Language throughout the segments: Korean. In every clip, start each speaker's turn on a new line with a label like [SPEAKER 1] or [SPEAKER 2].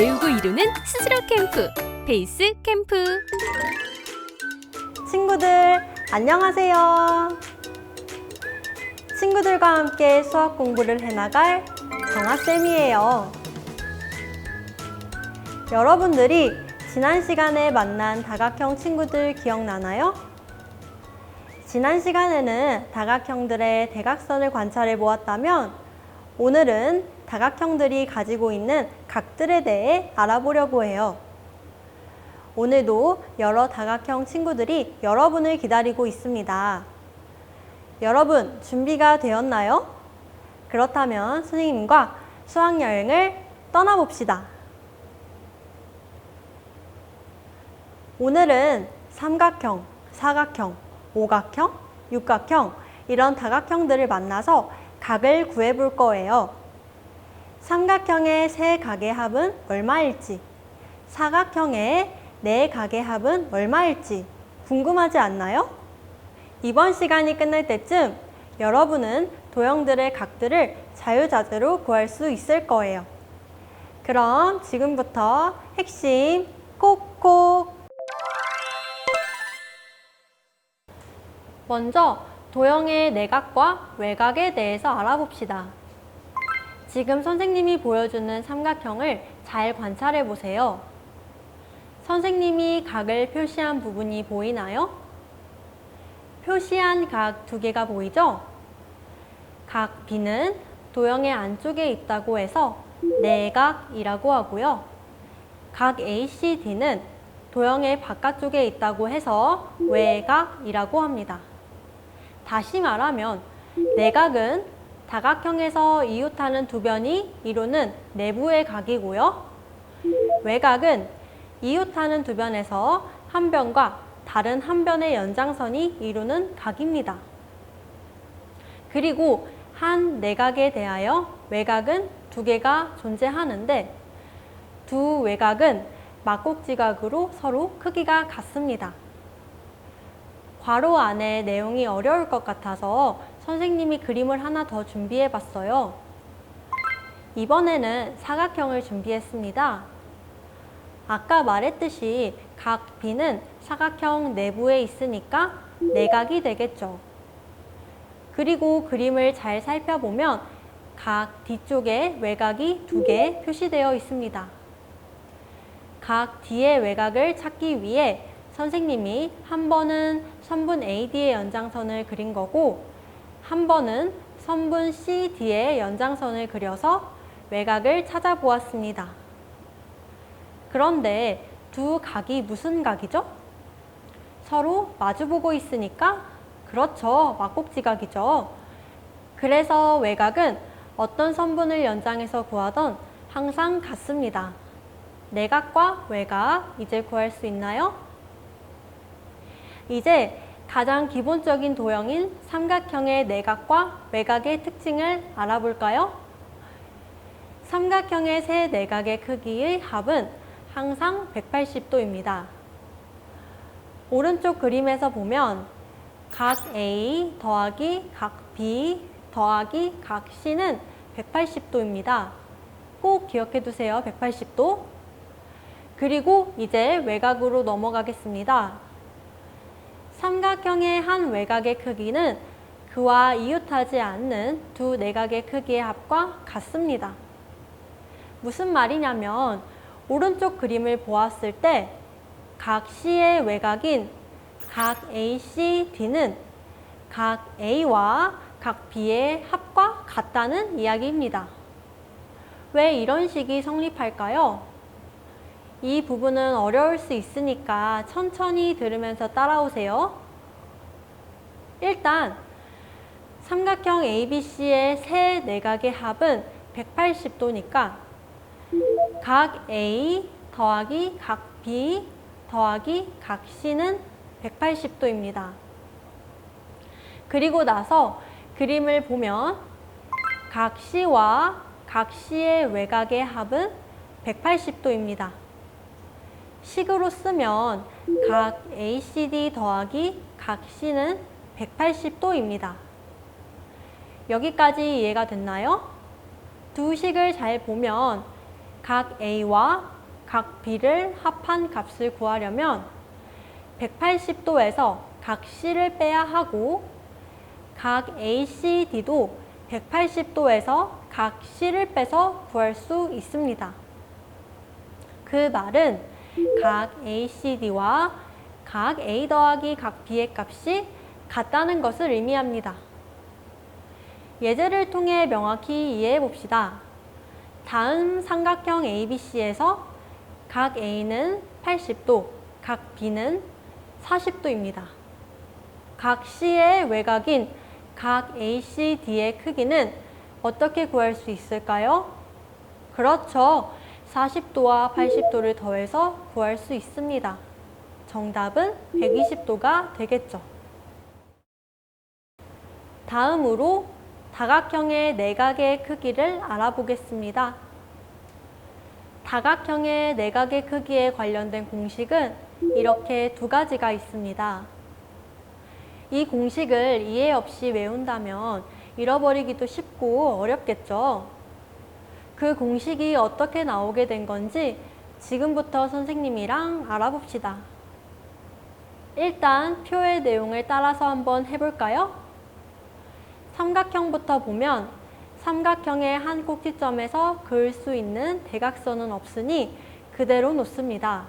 [SPEAKER 1] 배우고 이루는 스스로 캠프 베이스 캠프
[SPEAKER 2] 친구들, 안녕하세요. 친구들과 함께 수학 공부를 해나갈 정아쌤이에요. 여러분들이 지난 시간에 만난 다각형 친구들 기억나나요? 지난 시간에는 다각형들의 대각선을 관찰해 보았다면 오늘은 다각형들이 가지고 있는 각들에 대해 알아보려고 해요. 오늘도 여러 다각형 친구들이 여러분을 기다리고 있습니다. 여러분, 준비가 되었나요? 그렇다면 선생님과 수학여행을 떠나봅시다. 오늘은 삼각형, 사각형, 오각형, 육각형, 이런 다각형들을 만나서 각을 구해볼 거예요. 삼각형의 세 각의 합은 얼마일지, 사각형의 네 각의 합은 얼마일지 궁금하지 않나요? 이번 시간이 끝날 때쯤 여러분은 도형들의 각들을 자유자재로 구할 수 있을 거예요. 그럼 지금부터 핵심 콕콕 먼저 도형의 내각과 외곽에 대해서 알아봅시다. 지금 선생님이 보여주는 삼각형을 잘 관찰해 보세요. 선생님이 각을 표시한 부분이 보이나요? 표시한 각 두 개가 보이죠? 각 B는 도형의 안쪽에 있다고 해서 내각이라고 하고요. 각 ACD는 도형의 바깥쪽에 있다고 해서 외각이라고 합니다. 다시 말하면 내각은 다각형에서 이웃하는 두 변이 이루는 내부의 각이고요. 외곽은 이웃하는 두 변에서 한 변과 다른 한 변의 연장선이 이루는 각입니다. 그리고 한 내각에 대하여 외곽은 두 개가 존재하는데 두 외곽은 막곡지각으로 서로 크기가 같습니다. 괄호 안에 내용이 어려울 것 같아서 선생님이 그림을 하나 더 준비해 봤어요. 이번에는 사각형을 준비했습니다. 아까 말했듯이 각 B는 사각형 내부에 있으니까 내각이 되겠죠. 그리고 그림을 잘 살펴보면 각 뒤쪽에 외곽이 두 개 표시되어 있습니다. 각 D의 외곽을 찾기 위해 선생님이 한 번은 선분 AD의 연장선을 그린 거고 한 번은 선분 CD의 연장선을 그려서 외곽을 찾아보았습니다. 그런데 두 각이 무슨 각이죠? 서로 마주보고 있으니까 그렇죠. 막곡지각이죠. 그래서 외곽은 어떤 선분을 연장해서 구하던 항상 같습니다. 내각과 외곽 이제 구할 수 있나요? 이제 가장 기본적인 도형인 삼각형의 내각과 외곽의 특징을 알아볼까요? 삼각형의 세 내각의 크기의 합은 항상 180도입니다. 오른쪽 그림에서 보면 각 A 더하기 각 B 더하기 각 C는 180도입니다. 꼭 기억해 두세요. 180도. 그리고 이제 외곽으로 넘어가겠습니다. 삼각형의 한 외곽의 크기는 그와 이웃하지 않는 두 내각의 크기의 합과 같습니다. 무슨 말이냐면 오른쪽 그림을 보았을 때 각 C의 외곽인 각 ACD는 각 A와 각 B의 합과 같다는 이야기입니다. 왜 이런 식이 성립할까요? 이 부분은 어려울 수 있으니까 천천히 들으면서 따라오세요. 일단 삼각형 ABC의 세 내각의 합은 180도니까 각 A 더하기 각 B 더하기 각 C는 180도입니다. 그리고 나서 그림을 보면 각 C와 각 C의 외곽의 합은 180도입니다. 식으로 쓰면 각 ACD 더하기 각 C는 180도입니다. 여기까지 이해가 됐나요? 두 식을 잘 보면 각 A와 각 B를 합한 값을 구하려면 180도에서 각 C를 빼야 하고 각 ACD도 180도에서 각 C를 빼서 구할 수 있습니다. 그 말은 각 ACD와 각 A 더하기 각 B의 값이 같다는 것을 의미합니다. 예제를 통해 명확히 이해해 봅시다. 다음 삼각형 ABC에서 각 A는 80도, 각 B는 40도입니다. 각 C의 외곽인 각 ACD의 크기는 어떻게 구할 수 있을까요? 그렇죠. 40도와 80도를 더해서 구할 수 있습니다. 정답은 120도가 되겠죠. 다음으로 다각형의 내각의 크기를 알아보겠습니다. 다각형의 내각의 크기에 관련된 공식은 이렇게 두 가지가 있습니다. 이 공식을 이해 없이 외운다면 잃어버리기도 쉽고 어렵겠죠. 그 공식이 어떻게 나오게 된 건지 지금부터 선생님이랑 알아봅시다. 일단 표의 내용을 따라서 한번 해볼까요? 삼각형부터 보면 삼각형의 한 꼭지점에서 그을 수 있는 대각선은 없으니 그대로 놓습니다.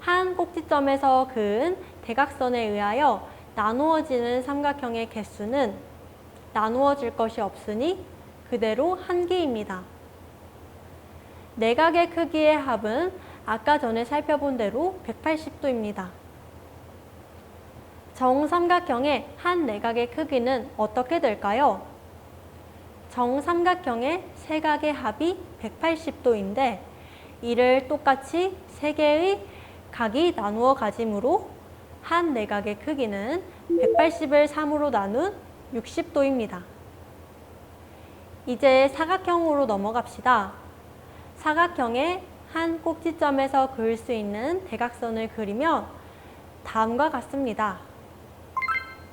[SPEAKER 2] 한 꼭지점에서 그은 대각선에 의하여 나누어지는 삼각형의 개수는 나누어질 것이 없으니 그대로 한 개입니다. 내각의 크기의 합은 아까 전에 살펴본 대로 180도입니다. 정삼각형의 한 내각의 크기는 어떻게 될까요? 정삼각형의 세 각의 합이 180도인데 이를 똑같이 세 개의 각이 나누어 가짐으로 한 내각의 크기는 180을 3으로 나눈 60도입니다. 이제 사각형으로 넘어갑시다. 사각형의 한 꼭지점에서 그을 수 있는 대각선을 그리면 다음과 같습니다.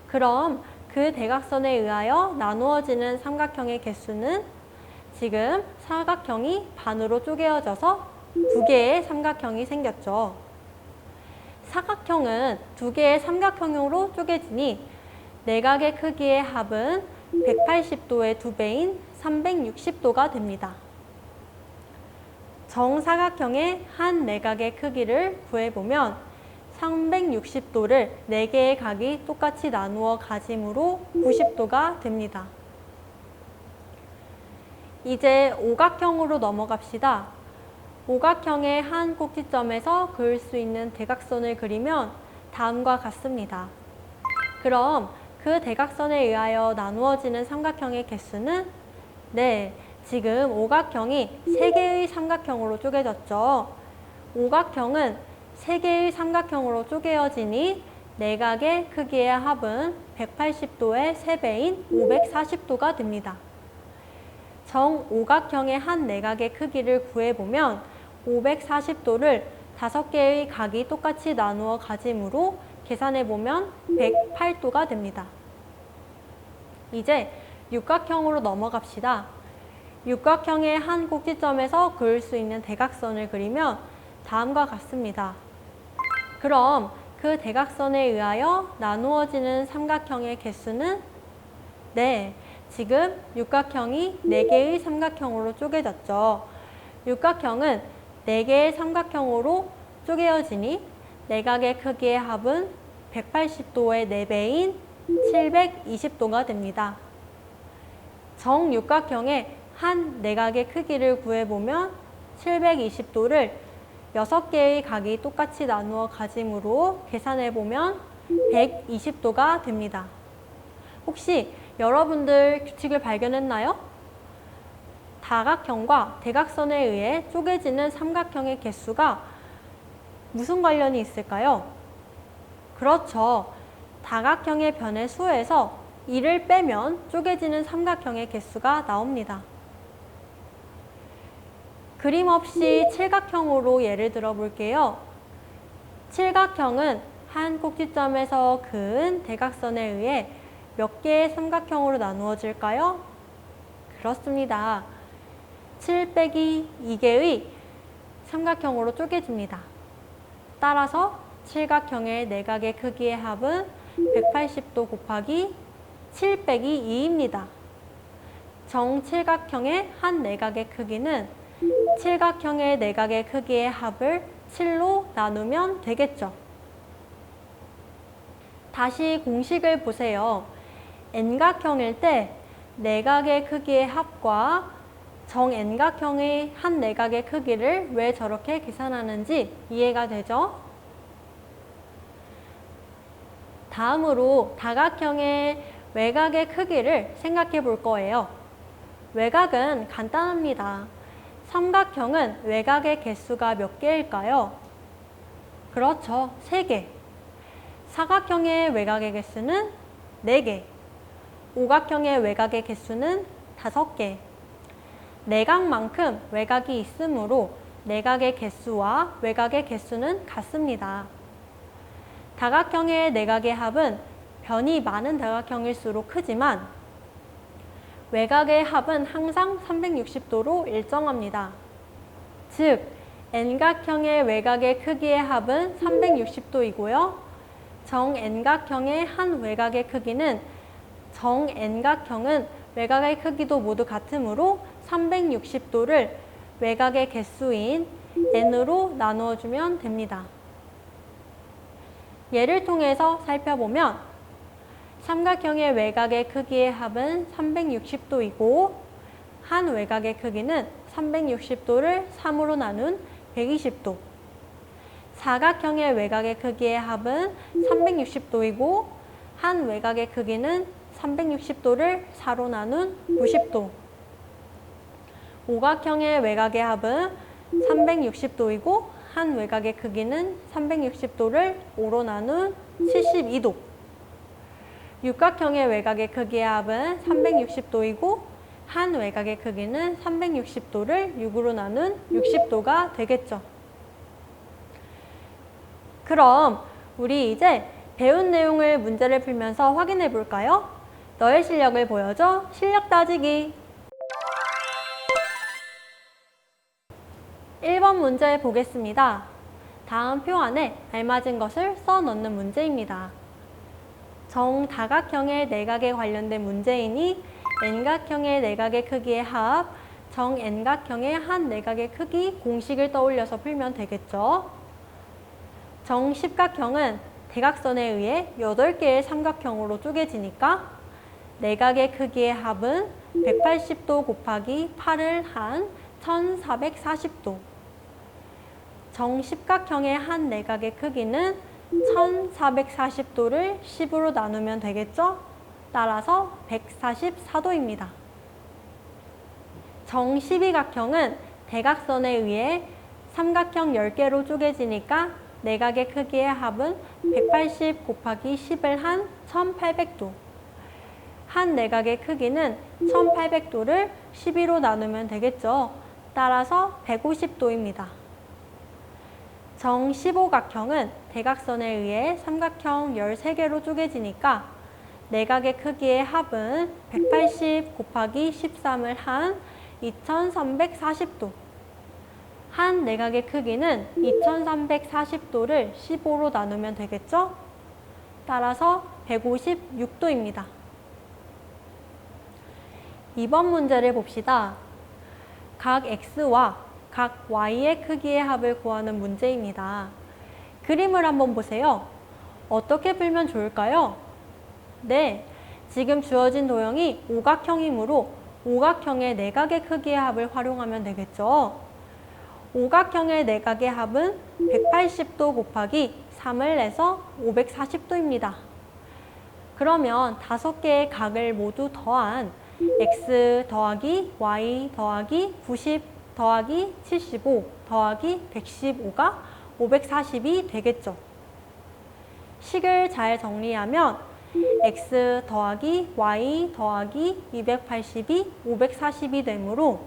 [SPEAKER 2] 그럼 그 대각선에 의하여 나누어지는 삼각형의 개수는 지금 사각형이 반으로 쪼개어져서 두 개의 삼각형이 생겼죠. 사각형은 두 개의 삼각형으로 쪼개지니 내각의 크기의 합은 180도의 두 배인 360도가 됩니다. 정사각형의 한 내각의 크기를 구해보면 360도를 4개의 각이 똑같이 나누어 가짐으로 90도가 됩니다. 이제 오각형으로 넘어갑시다. 오각형의 한 꼭지점에서 그을 수 있는 대각선을 그리면 다음과 같습니다. 그럼 그 대각선에 의하여 나누어지는 삼각형의 개수는 네, 지금 오각형이 3개의 삼각형으로 쪼개졌죠. 오각형은 3개의 삼각형으로 쪼개어지니 내각의 크기의 합은 180도의 3배인 540도가 됩니다. 정오각형의 한 내각의 크기를 구해보면 540도를 5개의 각이 똑같이 나누어 가짐으로 계산해보면 108도가 됩니다. 이제 육각형으로 넘어갑시다. 육각형의 한 꼭지점에서 그을 수 있는 대각선을 그리면 다음과 같습니다. 그럼 그 대각선에 의하여 나누어지는 삼각형의 개수는 네, 지금 육각형이 4개의 삼각형으로 쪼개졌죠. 육각형은 4개의 삼각형으로 쪼개어지니 내각의 크기의 합은 180도의 4배인 720도가 됩니다. 정육각형의 한 내각의 크기를 구해보면 720도를 6개의 각이 똑같이 나누어 가짐으로 계산해보면 120도가 됩니다. 혹시 여러분들 규칙을 발견했나요? 다각형과 대각선에 의해 쪼개지는 삼각형의 개수가 무슨 관련이 있을까요? 그렇죠. 다각형의 변의 수에서 1을 빼면 쪼개지는 삼각형의 개수가 나옵니다. 그림 없이 칠각형으로 예를 들어 볼게요. 칠각형은 한 꼭지점에서 그은 대각선에 의해 몇 개의 삼각형으로 나누어질까요? 그렇습니다. 7 빼기 2개의 삼각형으로 쪼개집니다. 따라서 칠각형의 내각의 크기의 합은 180도 곱하기 7 빼기 2입니다. 정칠각형의 한 내각의 크기는 칠각형의 내각의 크기의 합을 7로 나누면 되겠죠. 다시 공식을 보세요. n각형일 때 내각의 크기의 합과 정n각형의 한 내각의 크기를 왜 저렇게 계산하는지 이해가 되죠? 다음으로 다각형의 외곽의 크기를 생각해 볼 거예요. 외곽은 간단합니다. 삼각형은 외곽의 개수가 몇 개일까요? 그렇죠. 3개. 사각형의 외곽의 개수는 4개. 오각형의 외곽의 개수는 5개. 내각만큼 외곽이 있으므로 내각의 개수와 외곽의 개수는 같습니다. 다각형의 내각의 합은 변이 많은 다각형일수록 크지만 외곽의 합은 항상 360도로 일정합니다. 즉, n각형의 외곽의 크기의 합은 360도이고요. 정 n각형의 한 외곽의 크기는 정 n각형은 외곽의 크기도 모두 같으므로 360도를 외곽의 개수인 n으로 나누어 주면 됩니다. 예를 통해서 살펴보면 삼각형의 외곽의 크기의 합은 360도이고 한 외곽의 크기는 360도를 3으로 나눈 120도 사각형의 외곽의 크기의 합은 360도이고 한 외곽의 크기는 360도를 4로 나눈 90도 오각형의 외곽의 합은 360도이고 한 외곽의 크기는 360도를 5로 나눈 72도. 육각형의 외곽의 크기의 합은 360도이고 한 외곽의 크기는 360도를 6으로 나눈 60도가 되겠죠. 그럼 우리 이제 배운 내용을 문제를 풀면서 확인해 볼까요? 너의 실력을 보여줘. 실력 따지기. 1번 문제 보겠습니다. 다음 표 안에 알맞은 것을 써 넣는 문제입니다. 정다각형의 내각에 관련된 문제이니 n각형의 내각의 크기의 합, 정 n각형의 한 내각의 크기 공식을 떠올려서 풀면 되겠죠. 정 십각형은 대각선에 의해 8개의 삼각형으로 쪼개지니까 내각의 크기의 합은 180도 곱하기 8을 한 1440도. 정십각형의 한 내각의 크기는 1440도를 10으로 나누면 되겠죠? 따라서 144도입니다. 정십이각형은 대각선에 의해 삼각형 10개로 쪼개지니까 내각의 크기의 합은 180 곱하기 10을 한 1800도. 한 내각의 크기는 1800도를 12로 나누면 되겠죠. 따라서 150도입니다. 정십오각형은 대각선에 의해 삼각형 13개로 쪼개지니까 내각의 크기의 합은 180 곱하기 13을 한 2340도. 한 내각의 크기는 2340도를 15로 나누면 되겠죠? 따라서 156도입니다. 2번 문제를 봅시다. 각 x와 각 y의 크기의 합을 구하는 문제입니다. 그림을 한번 보세요. 어떻게 풀면 좋을까요? 네, 지금 주어진 도형이 오각형이므로 오각형의 내각의 크기의 합을 활용하면 되겠죠. 오각형의 내각의 합은 180도 곱하기 3을 내서 540도입니다. 그러면 다섯 개의 각을 모두 더한 x 더하기 y 더하기 90 더하기 75 더하기 115가 540이 되겠죠. 식을 잘 정리하면 x 더하기 y 더하기 280이 540이 되므로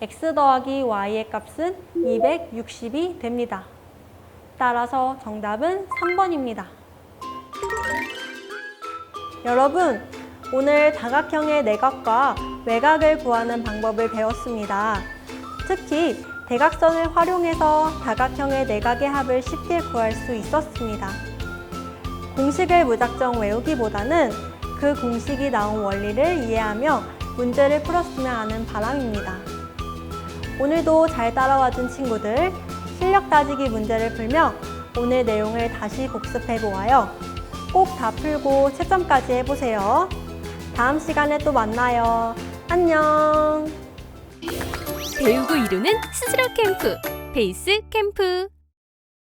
[SPEAKER 2] x 더하기 y의 값은 260이 됩니다. 따라서 정답은 3번입니다. 여러분, 오늘 다각형의 내각과 외곽을 구하는 방법을 배웠습니다. 특히 대각선을 활용해서 다각형의 내각의 합을 쉽게 구할 수 있었습니다. 공식을 무작정 외우기보다는 그 공식이 나온 원리를 이해하며 문제를 풀었으면 하는 바람입니다. 오늘도 잘 따라와준 친구들, 실력 따지기 문제를 풀며 오늘 내용을 다시 복습해 보아요. 꼭 다 풀고 채점까지 해보세요. 다음 시간에 또 만나요. 안녕!
[SPEAKER 1] 배우고 이루는 스스로 캠프. 베이스 캠프.